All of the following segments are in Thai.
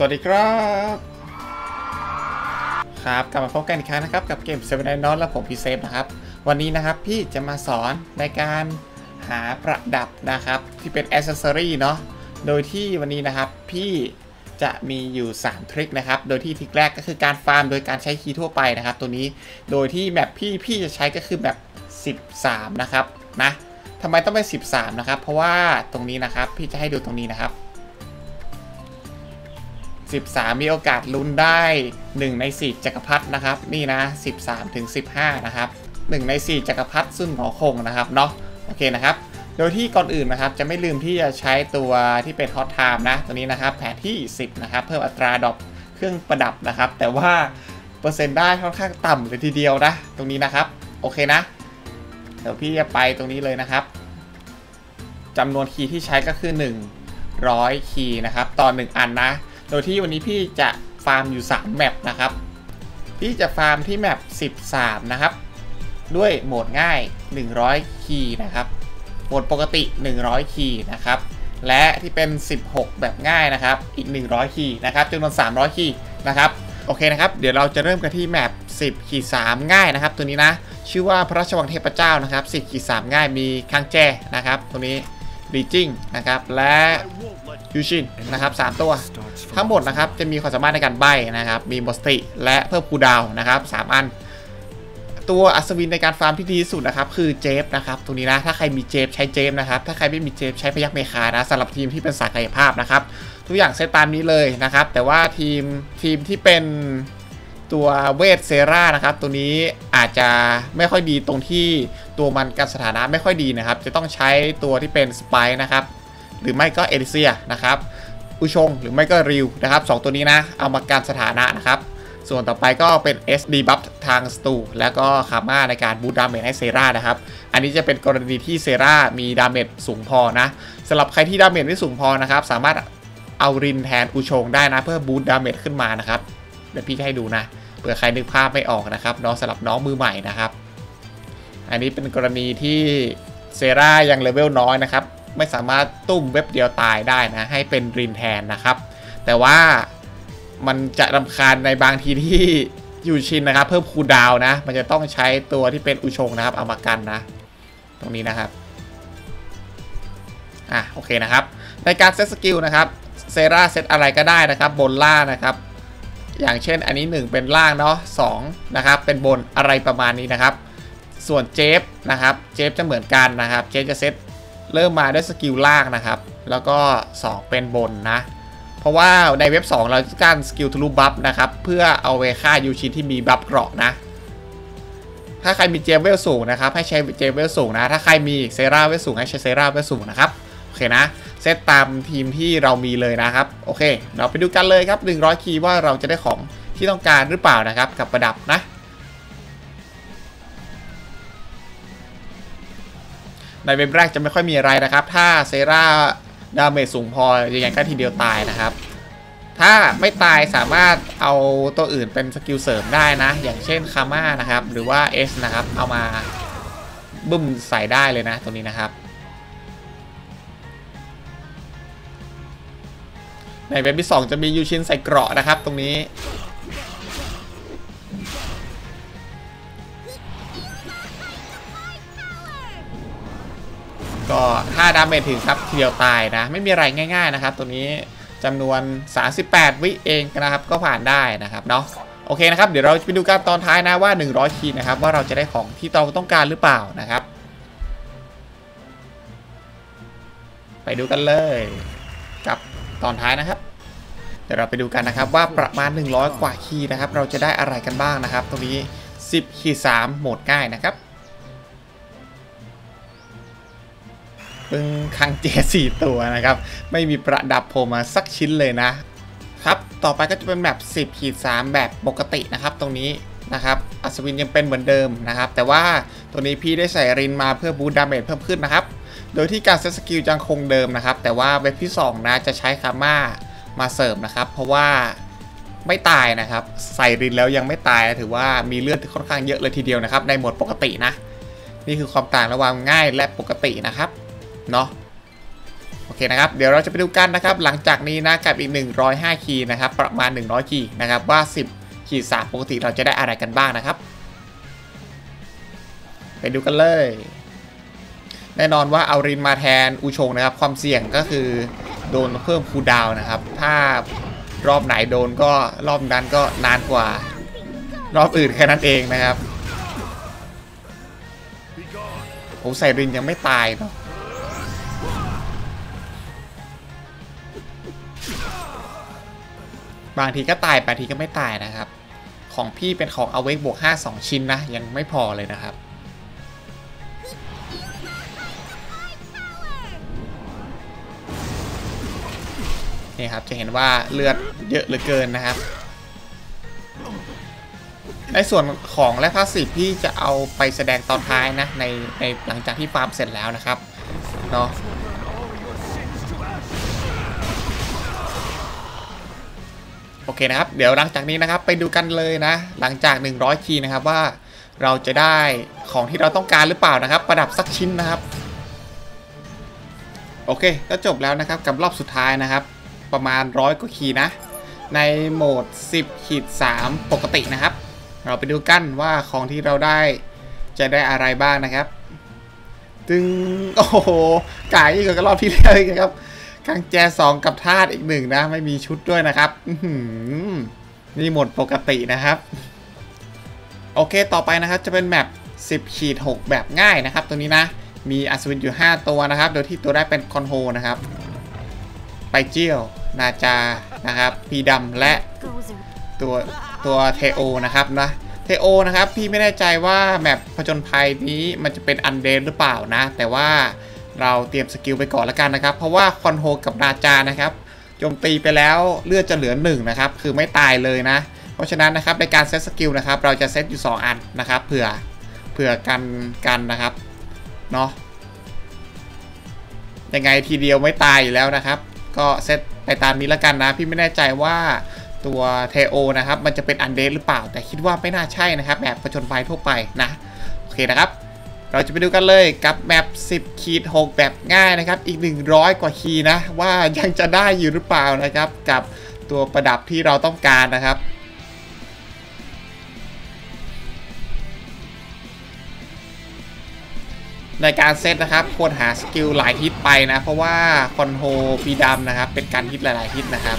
สวัสดีครับ ครับกลับมาพบกันอีกครั้งนะครับ กับเกมเซเว่นไนนและผมพี่เซฟนะครับ วันนี้นะครับพี่จะมาสอนในการหาประดับนะครับ ที่เป็นแอ c เซสซอรี่เนาะโดยที่วันนี้นะครับพี่จะมีอยู่ 3 ทริคนะครับ โดยที่ทริคแรกก็คือการฟาร์มโดยการใช้คีย์ทั่วไปนะครับ ตัวนี้โดยที่แบบพี่พี่จะใช้ก็คือแบบ13 นะครับนะทำไมต้องเป็น 13 นะครับ เพราะว่าตรงนี้นะครับพี่จะให้ดูตรงนี้นะครับ 13 มีโอกาสลุ้นได้ 1 ใน 4 จักรพรรดินะครับ นี่นะ 13 ถึง 15 นะครับ 1 ใน 4 จักรพรรดิซึ่งหอคงนะครับเนาะโอเคนะครับ โดยที่ก่อนอื่นนะครับ จะไม่ลืมที่จะใช้ตัวที่เป็นฮอตไทม์นะ ตัวนี้นะครับ แผนที่ 10 นะครับ เพิ่มอัตราดอปเครื่องประดับนะครับ แต่ว่าเปอร์เซ็นต์ได้ค่อนข้างต่ำเลยทีเดียวนะ ตรงนี้นะครับ โอเคนะ เดี๋ยวพี่จะไปตรงนี้เลยนะครับจำนวนคีย์ที่ใช้ก็คือ 100 คีย์นะครับ ต่อ 1 อันนะ โดยที่วันนี้พี่จะฟาร์มอยู่ 3 แมปนะครับ พี่จะฟาร์มที่แมป 13 นะครับ ด้วยโหมดง่าย 100 คีย์นะครับ โหมดปกติ 100 คีย์นะครับ และที่เป็น 16 แบบง่ายนะครับ อีก 100 คีย์นะครับจำนวน 300 คีย์นะครับโอเคนะครับ เดี๋ยวเราจะเริ่มกันที่แมป 10ขีด3ง่ายนะครับ ตัวนี้นะ ชื่อว่าพระราชวังเทพเจ้านะครับ 10ขีด3ง่ายมีคังแจนะครับ ตัวนี้ลีจิงนะครับ และ ยูชินนะครับ3ตัว ทั้งหมดนะครับจะมีความสามารถในการใบ้นะครับมีมอสติ และเพิ่มคูลดาวน์นะครับ3อัน ตัวอัศวินในการฟาร์มที่ดีที่สุดนะครับคือเจฟนะครับตรงนี้นะถ้าใครมีเจฟใช้เจฟนะครับถ้าใครไม่มีเจฟใช้พยักเมคานะสำหรับทีมที่เป็นสากายภาพนะครับทุกอย่างเซตตามนี้เลยนะครับแต่ว่าทีมทีมที่เป็นตัวเวทเซรานะครับ ตัวนี้อาจจะไม่ค่อยดีตรงที่ตัวมันการสถานะไม่ค่อยดีนะครับ จะต้องใช้ตัวที่เป็นสไปนะครับ หรือไม่ก็เอลิเซียนะครับอุชงหรือไม่ก็ริวนะครับสองตัวนี้นะ เอามาการสถานะนะครับ ส่วนต่อไปก็เป็น SD buff ทางสตู แล้วก็คาม่าในการบูตดาเมจให้เซรานะครับ อันนี้จะเป็นกรณีที่เซรามีดาเมจสูงพอนะสำหรับใครที่ดาเมจไม่สูงพอนะครับ สามารถเอารินแทนอุชงได้นะ เพื่อบูตดาเมจขึ้นมานะครับเดี๋ยวพี่จะให้ดูนะเผื่อใครนึกภาพไม่ออกนะครับน้องสำหรับน้องมือใหม่นะครับ อันนี้เป็นกรณีที่เซรายังเลเวลน้อยนะครับ ไม่สามารถตุ้มเว็บเดียวตายได้นะ ให้เป็นรินแทนนะครับ แต่ว่ามันจะรำคาญในบางทีที่ยูชินนะครับ เพิ่มคูดาวน์นะ มันจะต้องใช้ตัวที่เป็นอุชงนะครับเอามากันนะ ตรงนี้นะครับอะโอเคนะครับ ในการเซตสกิลนะครับเซราเซตอะไรก็ได้นะครับ บนล่างนะครับ อย่างเช่นอันนี้ 1 เป็นล่างเนาะสนะครับ เป็นบนอะไรประมาณนี้นะครับ ส่วนเจฟนะครับ เจฟจะเหมือนกันนะครับ เจฟจะเซต เริ่มมาด้วยสกิลล่างนะครับ แล้วก็ 2 เป็นบนนะ เพราะว่าในเว็บ 2 เราต้องการสกิลทะลุบัฟนะครับ เพื่อเอาไว้ฆ่ายูชินที่มีบัฟเกราะนะ ถ้าใครมีเจเวลสูงนะครับ ให้ใช้เจเวลสูงนะ ถ้าใครมีเซราเวลสูงให้ใช้เซราเวลสูงนะครับ โอเคนะ เซตตามทีมที่เรามีเลยนะครับ โอเค เราไปดูกันเลยครับ 100 คีย์ว่าเราจะได้ของที่ต้องการหรือเปล่านะครับ กับประดับนะ ในเว็บแรกจะไม่ค่อยมีอะไรนะครับ ถ้าเซราดาเมจสูงพอยังไงก็ทีเดียวตายนะครับ ถ้าไม่ตายสามารถเอาตัวอื่นเป็นสกิลเสริมได้นะ อย่างเช่นคาม่านะครับ หรือว่า S นะครับ เอามาบึ้มใส่ได้เลยนะตรงนี้นะครับ ในเว็บที่ 2 จะมียูชินใส่เกราะนะครับ ตรงนี้ ก็ถ้าดาเมจถึงครับทีเดียวตายนะ ไม่มีอะไรง่ายๆนะครับ ตัวนี้จำนวน 38 วิเองนะครับ ก็ผ่านได้นะครับเนาะโอเคนะครับ เดี๋ยวเราไปดูกันตอนท้ายนะว่า 100 คีนะครับ ว่าเราจะได้ของที่เราต้องการหรือเปล่านะครับ ไปดูกันเลย กับตอนท้ายนะครับ เดี๋ยวเราไปดูกันนะครับว่าประมาณ 100 กว่าคีนะครับ เราจะได้อะไรกันบ้างนะครับ ตรงนี้ 10คีย์3โหมดง่ายนะครับ เพิ่งคังเจสี่ตัวนะครับ ไม่มีประดับโผล่มาสักชิ้นเลยนะครับ ต่อไปก็จะเป็นแบบ10ขีด3แบบปกตินะครับ ตรงนี้นะครับอัศวินยังเป็นเหมือนเดิมนะครับ แต่ว่าตัวนี้พี่ได้ใส่รินมาเพื่อบูดดาเมจเพิ่มขึ้นนะครับ โดยที่การเซตสกิลยังคงเดิมนะครับ แต่ว่าเว็บที่2นะจะใช้คาม่ามาเสริมนะครับ เพราะว่าไม่ตายนะครับ ใส่รินแล้วยังไม่ตายถือว่ามีเลือดค่อนข้างเยอะเลยทีเดียวนะครับ ในโหมดปกตินะ นี่คือความต่างระหว่างง่ายและปกตินะครับ เนาะโอเคนะครับ เดี๋ยวเราจะไปดูกันนะครับ หลังจากนี้นะกับอีก 105 คีย์นะครับ ประมาณ 100 คีย์นะครับ ว่า 10 ขีด3ปกติเราจะได้อะไรกันบ้างนะครับ ไปดูกันเลย แน่นอนว่าเอารินมาแทนอูชงนะครับ ความเสี่ยงก็คือโดนเพิ่มคูดาวน์นะครับ ถ้ารอบไหนโดนก็รอบนั้นก็นานกว่า รอบอื่นแค่นั้นเองนะครับโอ้ไซรินยังไม่ตายเนาะ บางทีก็ตายบางทีก็ไม่ตายนะครับ ของพี่เป็นของเอาเวกบวก 5 2 ชิ้นนะ ยังไม่พอเลยนะครับ นี่ครับจะเห็นว่าเลือดเยอะเหลือเกินนะครับ ในส่วนของและพาสซีฟพี่จะเอาไปแสดงตอนท้ายนะในในหลังจากที่ฟาร์มเสร็จแล้วนะครับเนาะ โอเคนะครับ เดี๋ยวหลังจากนี้นะครับไปดูกันเลยนะ หลังจาก 100 คีนะครับว่าเราจะได้ของที่เราต้องการหรือเปล่านะครับ ประดับสักชิ้นนะครับ โอเค ก็จบแล้วนะครับกับรอบสุดท้ายนะครับ ประมาณร้อยกว่าคีนะ ในโหมด 10ขีด3ปกตินะครับ เราไปดูกันว่าของที่เราได้จะได้อะไรบ้างนะครับ ตึงโอ้โหกายยิ่งกว่ารอบที่แล้วอีกนะครับ กางแจสองกับธาตุอีกหนึ่งนะ ไม่มีชุดด้วยนะครับนี่หมดปกตินะครับ โอเคต่อไปนะครับจะเป็นแมป10ขีด6แบบง่ายนะครับ ตัวนี้นะ มีอัศวินอยู่ 5 ตัวนะครับ โดยที่ตัวได้เป็นคอนโฮนะครับ ไปเจียวนาจานะครับ พีดำและตัวตัวเทโอนะครับนะเทโอนะครับ พี่ไม่แน่ใจว่าแมปผจญภัยนี้มันจะเป็นอันเดนหรือเปล่านะ แต่ว่า เราเตรียมสกิลไปก่อนล้วกันนะครับ เพราะว่าคอนโฮกับนาจานะครับโจมตีไปแล้วเลือดจะเหลือ1นะครับคือไม่ตายเลยนะ เพราะฉะนั้นนะครับในการเซตสกิลนะครับเราจะเซตอยู่ 2 อันนะครับเผื่อเผื่อกันกันนะครับเนาะยังไงทีเดียวไม่ตายอยู่แล้วนะครับ ก็เซตไปตามนี้ล้วกันนะ พี่ไม่แน่ใจว่าตัวเทโอนะครับมันจะเป็นอันเดสหรือเปล่า แต่คิดว่าไม่น่าใช่นะครับ แบบประจนภัยทั่วไปนะ โอเคนะครับ เราจะไปดูกันเลยกับแมป10คีด6แบบง่ายนะครับ อีก 100 กว่าคีนะ ว่ายังจะได้อยู่หรือเปล่านะครับ กับตัวประดับที่เราต้องการนะครับในการเซตนะครับควรหาสกิลหลายฮิตไปนะ เพราะว่าคอนโฮปีดำนะครับ เป็นการฮิตหลาย ๆ ฮิตนะครับ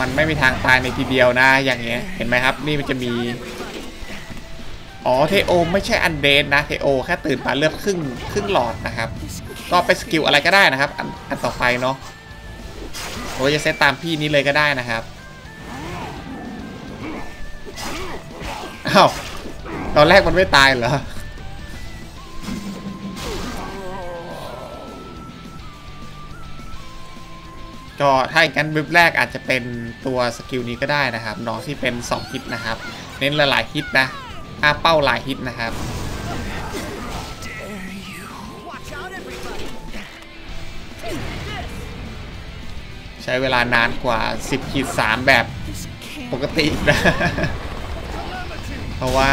มันไม่มีทางตายในทีเดียวนะอย่างเงี้ยเห็นไหมครับ นี่มันจะมี อ๋อเทโอไม่ใช่อันเดนนะเทโอแค่ตื่นมาเลือดครึ่งครึ่งหลอดนะครับ ก็ไปสกิลอะไรก็ได้นะครับ อันอันต่อไปเนาะโอ้จะเซตตามพี่นี้เลยก็ได้นะครับอ้าวตอนแรกมันไม่ตายเหรอก็ถ้าอย่างนั้นวิบแรกอาจจะเป็นตัวสกิลนี้ก็ได้นะครับน้องที่เป็น 2 ฮิตนะครับ เน้นหลายๆฮิตนะ ถ้าเป้าหลายฮิตนะครับใช้เวลานานกว่า 10ขีด3แบบปกตินะ เพราะว่า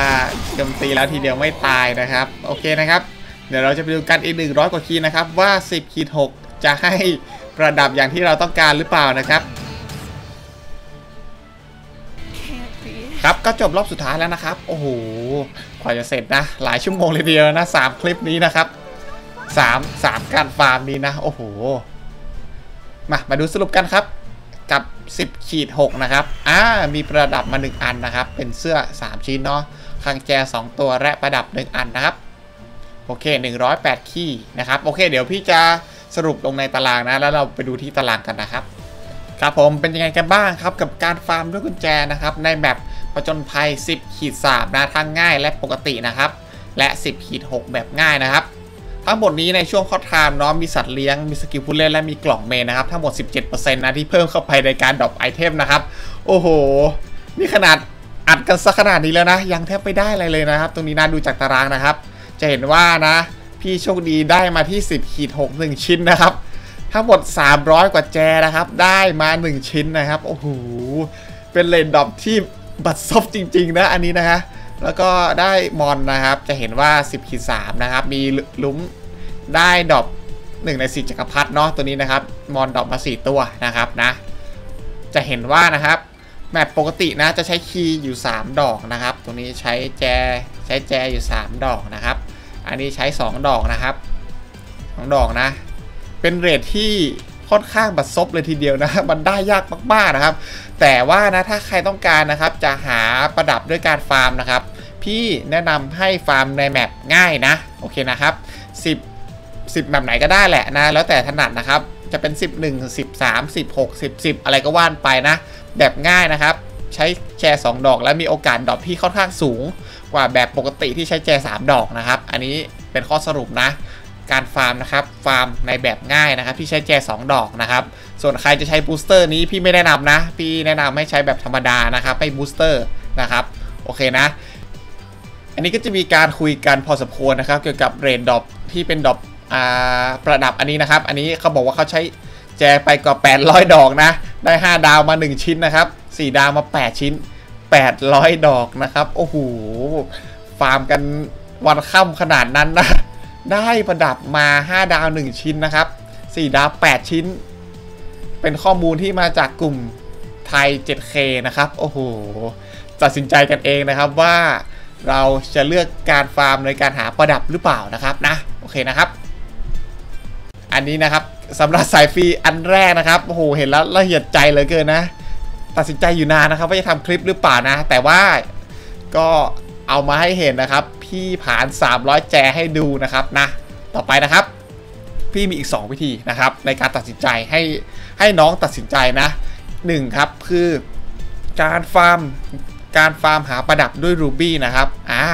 โจมตีแล้วทีเดียวไม่ตายนะครับ โอเคนะครับ เดี๋ยวเราจะไปดูกันอีก 100 กว่าคีย์นะครับ ว่า 10ขีด6จะให้ประดับอย่างที่เราต้องการหรือเปล่านะครับ ครับก็จบรอบสุดท้ายแล้วนะครับ โอ้โหกว่าจะเสร็จนะ หลายชั่วโมงเลยทีเดียวนะสามคลิปนี้นะครับสามสามการฟาร์มนี้นะ โอ้โห มามาดูสรุปกันครับ กับ 10ขีด6นะครับ อ่า มีประดับมา 1 อันนะครับ เป็นเสื้อ 3 ชิ้นเนาะคางแจ 2 ตัวและประดับ 1 อันนะครับ โอเค 108 ขี้นะครับ โอเค เดี๋ยวพี่จะสรุปลงในตารางนะ แล้วเราไปดูที่ตารางกันนะครับ ครับผม เป็นยังไงกันบ้างครับกับการฟาร์มด้วยกุญแจนะครับ ในแบบ ผจญภัย 10ขีด3นะทั้งง่ายและปกตินะครับ และ 10ขีด6แบบง่ายนะครับ ทั้งหมดนี้ในช่วงข้อไทม์เนาะมีสัตว์เลี้ยง มีสกิลผู้เล่นและมีกล่องเมนนะครับทั้งหมด 17%นะที่เพิ่มเข้าไปในการดรอปไอเทมนะครับ โอ้โห นี่ขนาดอัดกันซะขนาดนี้แล้วนะ ยังแทบไม่ได้อะไรเลยนะครับ ตรงนี้นะดูจากตารางนะครับ จะเห็นว่านะ พี่โชคดีได้มาที่ 10ขีด6 1 ชิ้นนะครับทั้งหมด 300 กว่าแจนะครับ ได้มา 1 ชิ้นนะครับ โอ้โห เป็นเลนดรอปที่ บัตรซบจริง ๆ นะ อันนี้นะคะแล้วก็ได้มอนนะครับ จะเห็นว่า 10ขีด3นะครับ มีลุ้มได้ดอป1ใน4จักรพรรดิเนาะตัวนี้นะครับ มอนดอกมา 4 ตัวนะครับนะ จะเห็นว่านะครับแมปปกตินะจะใช้คีย์อยู่ 3 ดอกนะครับตรงนี้ใช้แจใช้แจอยู่ 3 ดอกนะครับ อันนี้ใช้ 2 ดอกนะครับ2ดอกนะ เป็นเรทที่ ค่อนข้างบัดซบเลยทีเดียวนะมันได้ยากมากๆนะครับ แต่ว่านะถ้าใครต้องการนะครับจะหาประดับด้วยการฟาร์มนะครับ พี่แนะนำให้ฟาร์มในแมปง่ายนะโอเคนะครับ 10 10แบบไหนก็ได้แหละนะ แล้วแต่ถนัดนะครับ จะเป็น 11 13 16 10 10 อะไรก็ว่านไปนะ แบบง่ายนะครับ ใช้แชร์ 2 ดอก แล้วมีโอกาสดรอปที่ค่อนข้างสูงกว่าแบบปกติที่ใช้แชร์3ดอกนะครับ อันนี้เป็นข้อสรุปนะ การฟาร์มนะครับฟาร์มในแบบง่ายนะครับที่ใช้แจ2ดอกนะครับส่วนใครจะใช้บูสเตอร์นี้พี่ไม่แนะนำนะ พี่แนะนำให้ใช้แบบธรรมดานะครับไม่บูสเตอร์นะครับโอเคนะ อันนี้ก็จะมีการคุยกันพอสมควรนะครับ เกี่ยวกับเรนดอปที่เป็นดอปอ่าประดับอันนี้นะครับ อันนี้เขาบอกว่าเขาใช้แจไปกว่า 800 ดอกนะ ได้ 5 ดาวมา 1 ชิ้นนะครับ 4 ดาวมา 8 ชิ้น 800 ดอกนะครับ โอ้โห ฟาร์มกันวันค่ำขนาดนั้นนะ ได้ประดับมา 5 ดาว 1 ชิ้นนะครับ 4 ดาว 8 ชิ้น เป็นข้อมูลที่มาจากกลุ่มไทย 7K นะครับ โอ้โห ตัดสินใจกันเองนะครับว่าเราจะเลือกการฟาร์มในการหาประดับหรือเปล่านะครับนะ โอเคนะครับ อันนี้นะครับสำหรับสายฟรีอันแรกนะครับ โอ้โห เห็นแล้วละเอียดใจเหลือเกินนะ ตัดสินใจอยู่นานนะครับว่าจะทำคลิปหรือเปล่านะ แต่ว่าก็ เอามาให้เห็นนะครับ พี่ผ่าน 300 แจให้ดูนะครับนะ ต่อไปนะครับ พี่มีอีก 2 วิธีนะครับ ในการตัดสินใจให้ให้น้องตัดสินใจนะ 1 ครับคือการฟาร์มการฟาร์มหาประดับด้วยรูบี้นะครับอ่า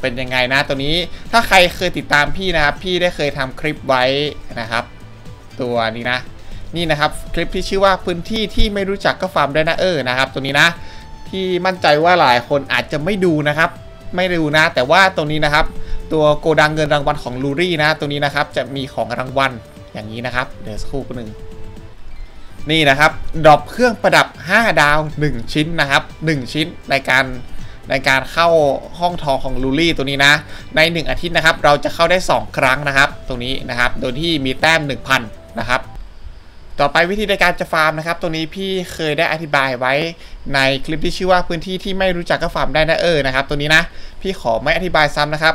เป็นยังไงนะตัวนี้ถ้าใครเคยติดตามพี่นะครับ พี่ได้เคยทำคลิปไว้นะครับ ตัวนี้นะ นี่นะครับคลิปที่ชื่อว่าพื้นที่ที่ไม่รู้จักก็ฟาร์มได้นะเออนะครับ ตัวนี้นะที่มั่นใจว่าหลายคนอาจจะไม่ดูนะครับ ไม่ดูนะ แต่ว่าตรงนี้นะครับ ตัวโกดังเงินรางวัลของลูรี่นะตัวนี้นะครับจะมีของรางวัลอย่างนี้นะครับ เดี๋ยวสักครู่หนึ่งนี่นะครับดรอปเครื่องประดับ 5 ดาว 1 ชิ้นนะครับ 1 ชิ้นในการในการเข้าห้องทองของลูรี่ตัวนี้นะ ใน 1 อาทิตย์นะครับ เราจะเข้าได้ 2 ครั้งนะครับ ตรงนี้นะครับ โดยที่มีแต้ม 1,000 นะครับ ต่อไปวิธีในการจะฟาร์มนะครับ ตัวนี้พี่เคยได้อธิบายไว้ในคลิปที่ชื่อว่าพื้นที่ที่ไม่รู้จักก็ฟาร์มได้นะเออนะครับ ตัวนี้นะ พี่ขอไม่อธิบายซ้ำนะครับ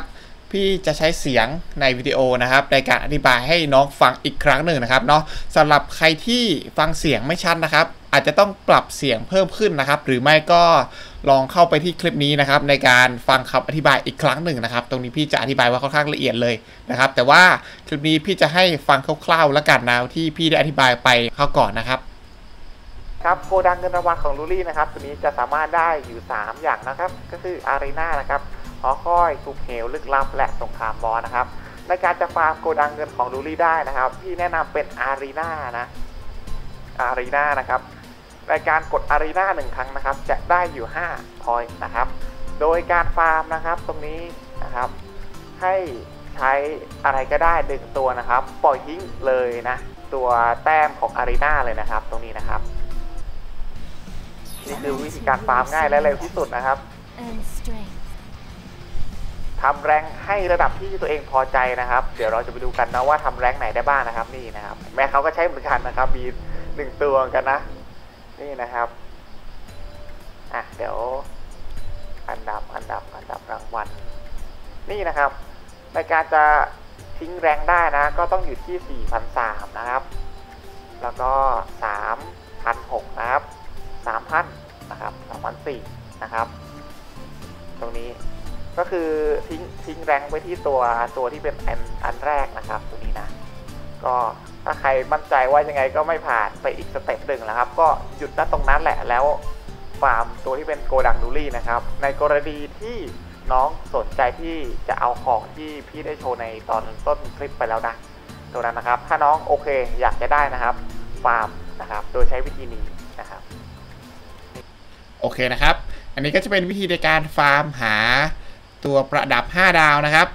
พี่จะใช้เสียงในวิดีโอนะครับ ในการอธิบายให้น้องฟังอีกครั้งหนึ่งนะครับเนาะสำหรับใครที่ฟังเสียงไม่ชัดนะครับ อาจจะต้องปรับเสียงเพิ่มขึ้นนะครับ หรือไม่ก็ลองเข้าไปที่คลิปนี้นะครับ ในการฟังคำอธิบายอีกครั้งหนึ่งนะครับ ตรงนี้พี่จะอธิบายว่าค่อนข้างละเอียดเลยนะครับ แต่ว่าคลิปนี้พี่จะให้ฟังคร่าวๆแล้วกันนะที่พี่ได้อธิบายไปเข้าก่อนนะครับครับโกดังเงินรางวัลของลูรี่นะครับตัวนี้จะสามารถได้อยู่ 3 อย่างนะครับ ก็คืออารีนานะครับ หอคอยทุกเหวลึกลับและสงครามบอลนะครับ ในการจะฟาร์มโกดังเงินของลูรี่ได้นะครับ พี่แนะนำเป็นอารีนานะอารีนานะครับในการกดอารีนาหนึ่งครั้งนะครับ จะได้อยู่5พอยต์นะครับ โดยการฟาร์มนะครับตรงนี้นะครับ ให้ใช้อะไรก็ได้ดึงตัวนะครับ ปล่อยทิ้งเลยนะ ตัวแต้มของอารีนาเลยนะครับ ตรงนี้นะครับนี่คือวิธีการฟาร์มง่ายและเร็วที่สุดนะครับ ทำแรงให้ระดับที่ตัวเองพอใจนะครับ เดี๋ยวเราจะไปดูกันนะว่าทำแรงไหนได้บ้างนะครับ นี่นะครับ แม้เขาก็ใช้เหมือนกันนะครับมีหนึ่งตัวเหมือนกันนะ นี่นะครับอะเดี๋ยวอันดับอันดับอันดับรางวัลนี่นะครับ ในการจะทิ้งแรงได้นะ ก็ต้องอยู่ที่ 4,003นะครับ แล้วก็ 3,006นะครับ3,000นะครับ3,004นะครับ ตรงนี้ ก็คือทิ้งทิ้งแรงไว้ที่ตัวตัวที่เป็นอันอันแรกนะครับตัวนี้นะ ก็ถ้าใครมั่นใจว่ายังไงก็ไม่ผ่านไปอีกสเต็ปหนึ่งนะครับ ก็หยุดณตรงนั้นแหละแล้วฟาร์มตัวที่เป็นโกดังดูรี่นะครับ ในกรณีที่น้องสนใจที่จะเอาของที่พี่ได้โชว์ในตอนต้นคลิปไปแล้วนะตัวนั้นนะครับ ถ้าน้องโอเคอยากจะได้นะครับ ฟาร์มนะครับ โดยใช้วิธีนี้นะครับ โอเคนะครับ อันนี้ก็จะเป็นวิธีในการฟาร์มหา ตัวประดับ 5 ดาวนะครับ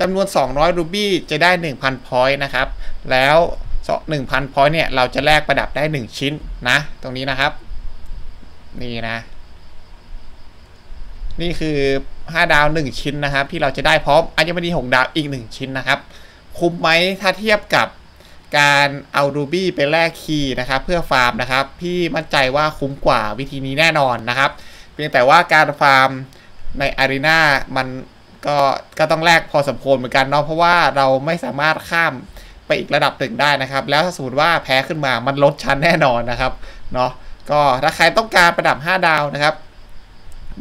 จำนวน 200 รูบี้จะได้ 1,000 พอยต์นะครับ แล้ว 1,000 พอยต์เนี่ย เราจะแลกประดับได้ 1 ชิ้นนะ ตรงนี้นะครับ นี่นะ นี่คือ 5 ดาว 1 ชิ้นนะครับ ที่เราจะได้พร้อมอัญมณี6ดาวอีก 1 ชิ้นนะครับ คุ้มไหมถ้าเทียบกับการเอารูบี้ไปแลกคีย์นะครับ เพื่อฟาร์มนะครับ พี่มั่นใจว่าคุ้มกว่าวิธีนี้แน่นอนนะครับ เพียงแต่ว่าการฟาร์ม ในอารีนามันก็ก็ต้องแลกพอสมควรเหมือนกันเนาะเพราะว่าเราไม่สามารถข้ามไปอีกระดับหนึ่งได้นะครับ แล้วถ้าสมมติว่าแพ้ขึ้นมามันลดชั้นแน่นอนนะครับเนาะก็ถ้าใครต้องการประดับ 5 ดาวนะครับ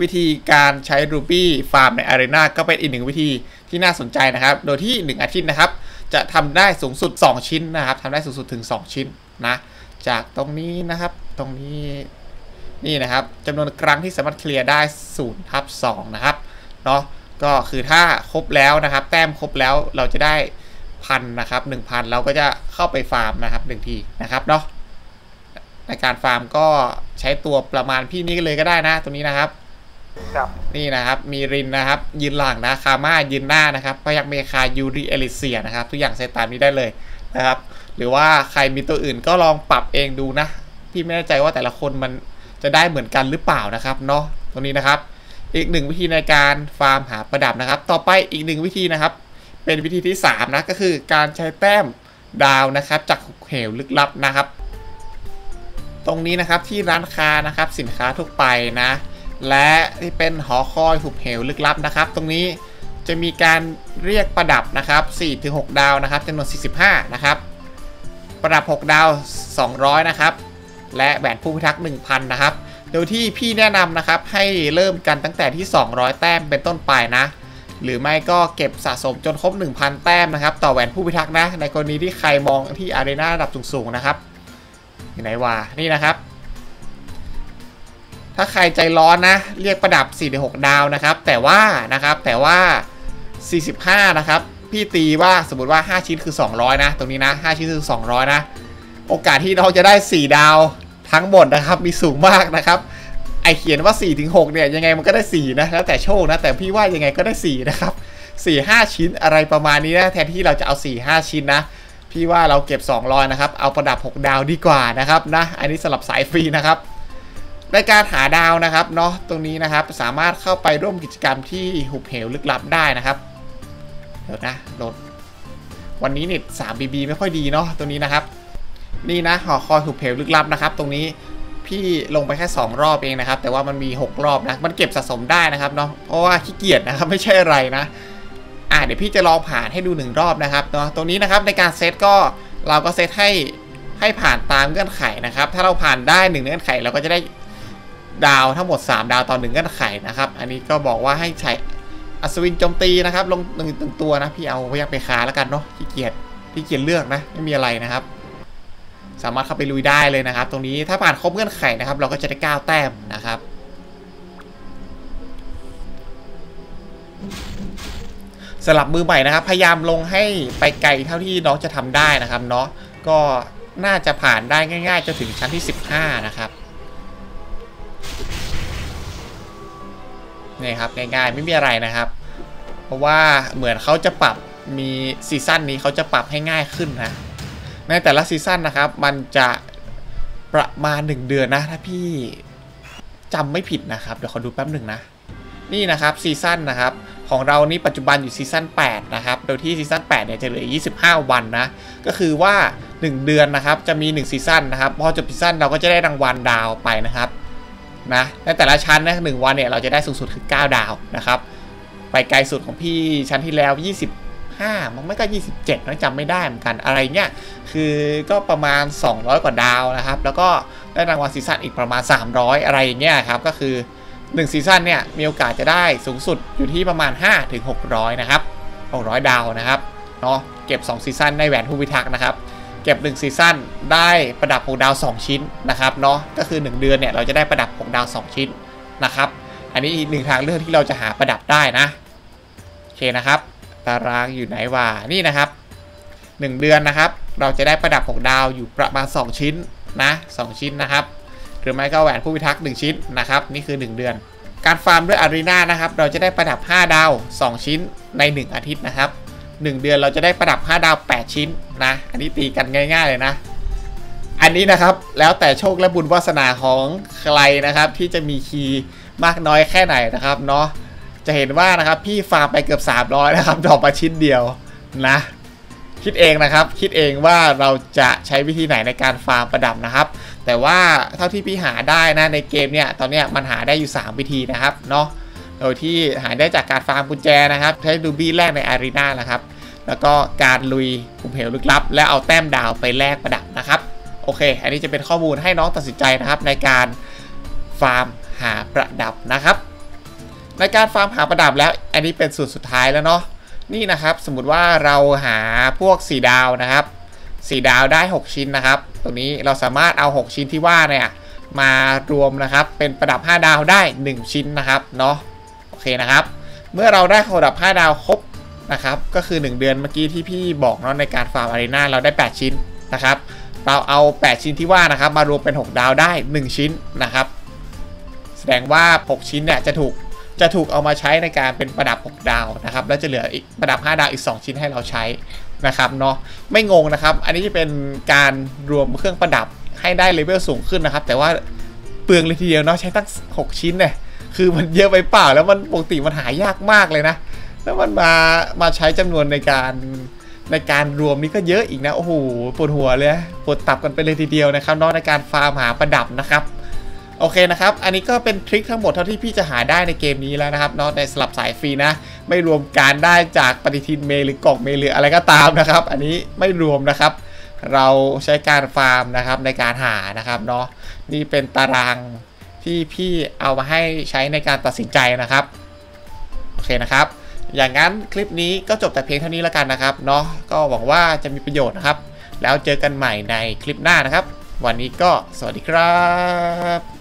วิธีการใช้รูบี้ฟาร์มในอารีนาก็เป็นอีกหนึ่งวิธีที่น่าสนใจนะครับ โดยที่ 1 อาทิตย์นะครับ จะทำได้สูงสุด 2 ชิ้นนะครับทำได้สูงสุดถึง 2 ชิ้นนะ จากตรงนี้นะครับ ตรงนี้ นี่นะครับจำนวนครั้งที่สามารถเคลียร์ได้0ทับ2นะครับเนาะก็คือถ้าครบแล้วนะครับ แต้มครบแล้วเราจะได้พันนะครับ1,000 เราก็จะเข้าไปฟาร์มนะครับ1ทีนะครับเนาะในการฟาร์มก็ใช้ตัวประมาณพี่นี้เลยก็ได้นะตรงนี้นะครับครับนี่นะครับมีรินนะครับ ยืนหลังนะคาม่ายืนหน้านะครับพยักเมคายูริเอลิเซียนะครับ ทุกอย่างใช้ตามนี้ได้เลยนะครับ หรือว่าใครมีตัวอื่นก็ลองปรับเองดูนะ พี่ไม่แน่ใจว่าแต่ละคนมัน จะได้เหมือนกันหรือเปล่านะครับเนาะตรงนี้นะครับ อีกหนึ่งวิธีในการฟาร์มหาประดับนะครับ ต่อไปอีกหนึ่งวิธีนะครับ เป็นวิธีที่3นะก็คือการใช้แต้มดาวนะครับ จากเหวลึกลับนะครับ ตรงนี้นะครับที่ร้านค้านะครับสินค้าทั่วไปนะ และที่เป็นหอคอยหุบเหวลึกลับนะครับ ตรงนี้จะมีการเรียกประดับนะครับ4-6 ดาวนะครับจำนวน 45 นะครับ ประดับ 6 ดาว 200 นะครับ และแหวนผู้พิทักษ์1,000 นะครับ โดยที่พี่แนะนำนะครับให้เริ่มกันตั้งแต่ที่ 200 แต้มเป็นต้นไปนะ หรือไม่ก็เก็บสะสมจนครบ 1,000 แต้มนะครับ ต่อแหวนผู้พิทักษ์นะ ในกรณีที่ใครมองที่อารีนาระดับสูงๆนะครับอยู่ไหนวะนี่นะครับ ถ้าใครใจร้อนนะ เรียกประดับ 4-6 ดาวนะครับ แต่ว่านะครับแต่ว่า 45 นะครับ พี่ตีว่าสมมติว่า 5 ชิ้นคือ 200 นะ ตรงนี้นะ 5 ชิ้นคือ 200 นะ โอกาสที่เราจะได้ 4 ดาวทั้งหมดนะครับ มีสูงมากนะครับ ไอเขียนว่า 4-6 เนี่ยยังไงมันก็ได้ 4 นะแล้วแต่โชคนะ แต่พี่ว่ายังไงก็ได้ 4 นะครับ 4-5 ชิ้นอะไรประมาณนี้นะ แทนที่เราจะเอา 4-5 ชิ้นนะ พี่ว่าเราเก็บ 200 นะครับ เอาประดับ 6 ดาวดีกว่านะครับนะ อันนี้สำหรับสายฟรีนะครับในการหาดาวนะครับเนาะตรงนี้นะครับสามารถเข้าไปร่วมกิจกรรมที่หุบเหวลึกลับได้นะครับเดี๋ยวนะลดวันนี้เน็ต 3BB ไม่ค่อยดีเนาะตรงนี้นะครับ นี่นะหอคอยหุบเหวลึกลับนะครับ ตรงนี้พี่ลงไปแค่ 2 รอบเองนะครับ แต่ว่ามันมี 6 รอบนะ มันเก็บสะสมได้นะครับเนาะเพราะว่าขี้เกียจนะครับไม่ใช่อะไรนะอะเดี๋ยวพี่จะลองผ่านให้ดูหนึ่งรอบนะครับเนาะตรงนี้นะครับในการเซตก็เราก็เซตให้ให้ผ่านตามเงื่อนไขนะครับ ถ้าเราผ่านได้1เงื่อนไขเราก็จะได้ดาวทั้งหมด 3 ดาวต่อหนึ่งเงื่อนไขนะครับ อันนี้ก็บอกว่าให้ใช้อัศวินโจมตีนะครับ ลงหนึ่งตึงตัวนะพี่เอาพยักไปคาแล้วกันเนาะขี้เกียจขี้เกียจเลือกนะไม่มีอะไรนะครับ สามารถเข้าไปลุยได้เลยนะครับ ตรงนี้ถ้าผ่านครบเงื่อนไขนะครับ เราก็จะได้ 9 แต้มนะครับสำหรับมือใหม่นะครับ พยายามลงให้ไปไกลเท่าที่น้องจะทำได้นะครับเนาะก็น่าจะผ่านได้ง่ายๆจนถึงชั้นที่ 15 นะครับนี่ครับง่ายๆไม่มีอะไรนะครับ เพราะว่าเหมือนเขาจะปรับมีซีซั่นนี้เขาจะปรับให้ง่ายขึ้นนะ ในแต่ละซีซั่นนะครับ มันจะประมาณ 1 เดือนนะ ถ้าพี่จำไม่ผิดนะครับ เดี๋ยวขอดูแป๊บหนึ่งนะ นี่นะครับซีซั่นนะครับของเรานี่ปัจจุบันอยู่ซีซั่น8นะครับ โดยที่ซีซั่น8เนี่ยจะเหลือ 25 วันนะ ก็คือว่า 1 เดือนนะครับ จะมี 1 ซีซั่นนะครับ พอจบซีซั่นเราก็จะได้รางวัลดาวไปนะครับ นะ ในแต่ละชั้นนะหนึ่งวันเนี่ยเราจะได้สูงสุดคือ 9 ดาวนะครับ ไปไกลสุดของพี่ชั้นที่แล้ว 25 มันไม่ก็ 27นะจำไม่ได้เหมือนกันอะไรเงี้ยคือก็ประมาณ 200 กว่าดาวนะครับ แล้วก็ได้รางวัลซีซั่นอีกประมาณ 300 อะไรอย่างเงี้ยครับ ก็คือ 1 ซีซั่นเนี่ยมีโอกาสจะได้สูงสุดอยู่ที่ประมาณ 5 ถึง 600 นะครับ 600 ดาวนะครับเนาะเก็บ 2 ซีซั่นในแหวนผู้พิทักษ์นะครับเก็บ 1 ซีซั่นได้ประดับ6ดาว 2 ชิ้นนะครับเนาะก็คือ 1 เดือนเนี่ยเราจะได้ประดับ6ดาว 2 ชิ้นนะครับ อันนี้อีกหนึ่งทางเลือกที่เราจะหาประดับได้นะ โอเคนะครับ ตารางอยู่ไหนวะนี่นะครับ 1 เดือนนะครับ เราจะได้ประดับ6ดาวอยู่ประมาณ 2 ชิ้นนะ2ชิ้นนะครับ หรือไม่ก็แหวนผู้พิทักษ์1ชิ้นนะครับ นี่คือ 1 เดือน การฟาร์มด้วยอารีนานะครับ เราจะได้ประดับ 5 ดาว 2 ชิ้นใน 1 อาทิตย์นะครับ 1 เดือนเราจะได้ประดับ 5 ดาว 8 ชิ้นนะ อันนี้ตีกันง่าย ๆ เลยนะ อันนี้นะครับแล้วแต่โชคและบุญวาสนาของใครนะครับ ที่จะมีคีย์มากน้อยแค่ไหนนะครับเนาะ จะเห็นว่านะครับพี่ฟาร์มไปเกือบ 300 นะครับดอกมาชิ้นเดียวนะคิดเองนะครับ คิดเองว่าเราจะใช้วิธีไหนในการฟาร์มประดับนะครับ แต่ว่าเท่าที่พี่หาได้นะในเกมเนี่ยตอนนี้มันหาได้อยู่ 3 วิธีนะครับเนาะโดยที่หาได้จากการฟาร์มกุญแจนะครับ ใช้ดูบี้แรกในอารีนานะครับ แล้วก็การลุยกลุ่มเหวลึกลับ และเอาแต้มดาวไปแลกประดับนะครับโอเค อันนี้จะเป็นข้อมูลให้น้องตัดสินใจนะครับในการฟาร์มหาประดับนะครับ ในการฟาร์มหาประดับแล้ว อันนี้เป็นสูตรสุดท้ายแล้วเนาะนี่นะครับ สมมติว่าเราหาพวก4ดาวนะครับ4ดาวได้ 6 ชิ้นนะครับ ตรงนี้เราสามารถเอา 6 ชิ้นที่ว่าเนี่ยมารวมนะครับ เป็นประดับ 5 ดาวได้ 1 ชิ้นนะครับเนาะโอเคนะครับ เมื่อเราได้ประดับ 5 ดาวครบนะครับ ก็คือ 1 เดือนเมื่อกี้ที่พี่บอกเนาะในการฟาร์มอารีนาเราได้ 8 ชิ้นนะครับ เราเอา 8 ชิ้นที่ว่านะครับ มารวมเป็น 6 ดาวได้ 1 ชิ้นนะครับ แสดงว่า 6 ชิ้นเนี่ยจะถูก จะถูกเอามาใช้ในการเป็นประดับ 6 ดาวนะครับ แล้วจะเหลืออีกประดับ 5 ดาวอีก 2 ชิ้นให้เราใช้นะครับเนาะไม่งงนะครับ อันนี้จะเป็นการรวมเครื่องประดับให้ได้เลเวลสูงขึ้นนะครับ แต่ว่าเปลืองเลยทีเดียวเนาะใช้ตั้ง 6 ชิ้นเนี่ยคือมันเยอะไปเปล่าแล้วมันปกติมันหายากมากเลยนะ แล้วมันมามาใช้จำนวนในการในการรวมนี่ก็เยอะอีกนะโอ้โหปวดหัวเลยปวดตับกันไปเลยทีเดียวนะครับเนาะในการฟาร์มหาประดับนะครับ โอเคนะครับ อันนี้ก็เป็นทริคทั้งหมดเท่าที่พี่จะหาได้ในเกมนี้แล้วนะครับเนาะในสลับสายฟรีนะ ไม่รวมการได้จากปฏิทินเมลหรือกล่องเมลหรืออะไรก็ตามนะครับ อันนี้ไม่รวมนะครับ เราใช้การฟาร์มนะครับในการหานะครับเนาะนี่เป็นตารางที่พี่เอามาให้ใช้ในการตัดสินใจนะครับโอเคนะครับ อย่างนั้นคลิปนี้ก็จบแต่เพียงเท่านี้แล้วกันนะครับเนาะก็หวังว่าจะมีประโยชน์นะครับ แล้วเจอกันใหม่ในคลิปหน้านะครับ วันนี้ก็สวัสดีครับ